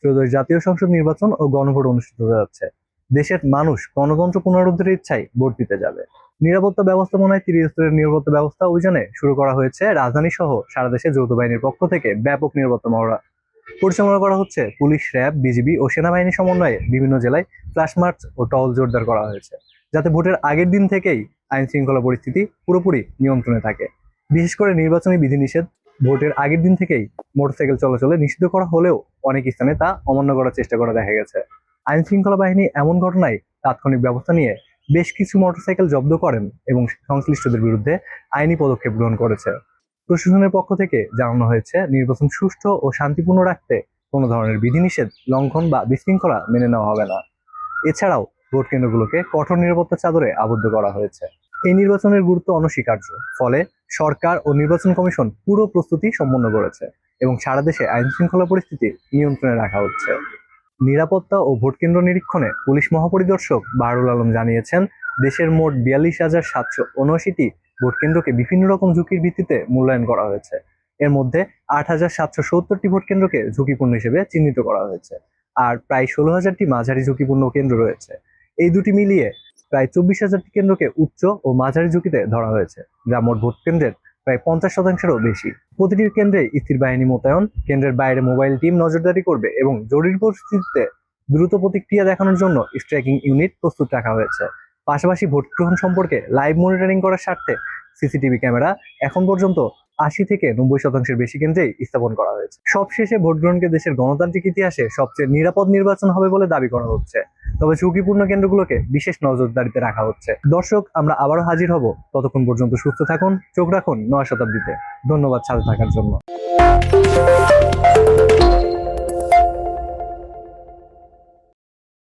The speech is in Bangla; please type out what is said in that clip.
ত্রয়োদশ জাতীয় সংসদ নির্বাচন ও গণভোট অনুষ্ঠিত হতে যাচ্ছে। দেশের মানুষ গণতন্ত্র পুনরুদ্ধারের ইচ্ছায় ভোট দিতে যাবে। নিরাপত্তা ব্যবস্থাপনায় তিরিশ স্তরের নিরাপত্তা ব্যবস্থা অভিযানে শুরু করা হয়েছে রাজধানী সহ সারা দেশে যৌথ বাহিনীর পক্ষ থেকে ব্যাপক নিরাপত্তা মহড়া। পরিচালনা করা হচ্ছে পুলিশ, র্যাব, বিজিবি ও সেনাবাহিনী সমন্বয়ে বিভিন্ন জেলায় ফ্ল্যাশ মার্চ ও টহল জোরদার করা হয়েছে, যাতে ভোটের আগের দিন থেকেই আইন শৃঙ্খলা পরিস্থিতি পুরোপুরি নিয়ন্ত্রণে থাকে। বিশেষ করে নির্বাচনী বিধিনিষেধ ভোটের আগের দিন থেকেই মোটরসাইকেল চলাচলে নিষিদ্ধ করা হলেও অনেক স্থানে তা অমান্য করার চেষ্টা করা দেখা গেছে। আইন শৃঙ্খলা বাহিনী এমন ঘটনায় তাৎক্ষণিক ব্যবস্থা নিয়ে বেশ কিছু মোটরসাইকেল জব্দ করেন এবং সংশ্লিষ্টদের বিরুদ্ধে আইনি পদক্ষেপ গ্রহণ করেছে। প্রশাসনের পক্ষ থেকে জানানো হয়েছে, নির্বাচন সুষ্ঠু ও শান্তিপূর্ণ রাখতে কোনো ধরনের বিধিনিষেধ লঙ্ঘন বা বিশৃঙ্খলা মেনে নেওয়া হবে না। এছাড়াও ভোট কেন্দ্রগুলোকে কঠোর নিরাপত্তা চাদরে আবদ্ধ করা হয়েছে। এই নির্বাচনের গুরুত্ব অনস্বীকার্য, ফলে সরকার ও নির্বাচন কমিশন পুরো প্রস্তুতি সম্পন্ন করেছে এবং সারা দেশে আইন শৃঙ্খলা পরিস্থিতি নিয়ন্ত্রণে রাখা হচ্ছে। নিরাপত্তা ও ভোট কেন্দ্র নিরীক্ষণে পুলিশ মহাপরিদর্শক বাহারুল আলম জানিয়েছেন, দেশের মোট বিয়াল্লিশ হাজার সাতশো উনআশিটি ভোট কেন্দ্রকে বিভিন্ন রকম ঝুঁকির ভিত্তিতে মূল্যায়ন করা হয়েছে। এর মধ্যে আট হাজার সাতশো সত্তরটি ভোট কেন্দ্রকে ঝুঁকিপূর্ণ হিসেবে চিহ্নিত করা হয়েছে, আর প্রায় ষোলো হাজারটি মাঝারি ঝুঁকিপূর্ণ কেন্দ্র রয়েছে। এই দুটি মিলিয়ে প্রায় চব্বিশ হাজারটি কেন্দ্রকে উচ্চ ও মাঝারি ঝুঁকিতে ধরা হয়েছে, যা মোট ভোট কেন্দ্রের প্রায় পঞ্চাশ শতাংশেরও বেশি। প্রতিটি কেন্দ্রে স্থির বাহিনী মোতায়েন, কেন্দ্রের বাইরে মোবাইল টিম নজরদারি করবে এবং জরুরি পরিস্থিতিতে দ্রুত প্রতিক্রিয়া দেখানোর জন্য স্ট্রাইকিং ইউনিট প্রস্তুত রাখা হয়েছে। পাশাপাশি ভোট গ্রহণ সম্পর্কে লাইভ মনিটরিং করার স্বার্থে সিসিটিভি ক্যামেরা এখন পর্যন্ত আশি থেকে নব্বই শতাংশের বেশি কেন্দ্রেই স্থাপন করা হয়েছে। সবশেষে ভোট গ্রহণকে দেশের গণতান্ত্রিক ইতিহাসে সবচেয়ে নিরাপদ নির্বাচন হবে বলে দাবি করা হচ্ছে। তবে ঝুঁকিপূর্ণ কেন্দ্রগুলোকে বিশেষ নজরদারিতে রাখা হচ্ছে। দর্শক, আমরা আবারও হাজির হব। ততক্ষণ পর্যন্ত সুস্থ থাকুন, চোখ রাখুন নয় শতাব্দীতে। ধন্যবাদ সাথে থাকার জন্য।